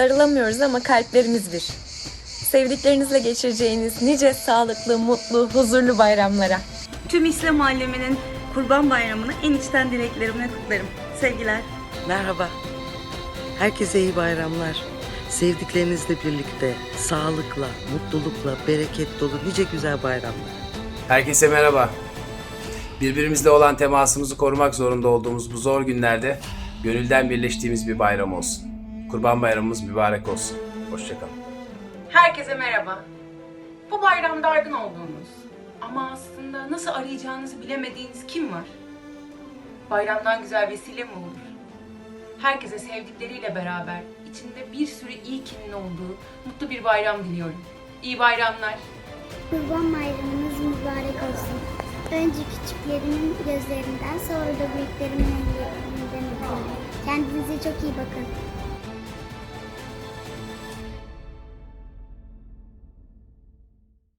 Sarılamıyoruz ama kalplerimiz bir. Sevdiklerinizle geçireceğiniz nice sağlıklı, mutlu, huzurlu bayramlara. Tüm İslam aleminin Kurban Bayramı'nı en içten dileklerimle kutlarım. Sevgiler. Merhaba. Herkese iyi bayramlar. Sevdiklerinizle birlikte sağlıkla, mutlulukla, bereket dolu nice güzel bayramlar. Herkese merhaba. Birbirimizle olan temasımızı korumak zorunda olduğumuz bu zor günlerde gönülden birleştiğimiz bir bayram olsun. Kurban Bayramımız mübarek olsun. Hoşçakalın. Herkese merhaba. Bu bayram dargın olduğunuz ama aslında nasıl arayacağınızı bilemediğiniz kim var? Bayramdan güzel vesile mi olur? Herkese sevdikleriyle beraber içinde bir sürü iyi kinin olduğu mutlu bir bayram diliyorum. İyi bayramlar. Kurban bayramınız mübarek olsun. Önce küçüklerimin gözlerinden sonra da büyüklerimin ellerinden öpüyorum. Kendinize çok iyi bakın.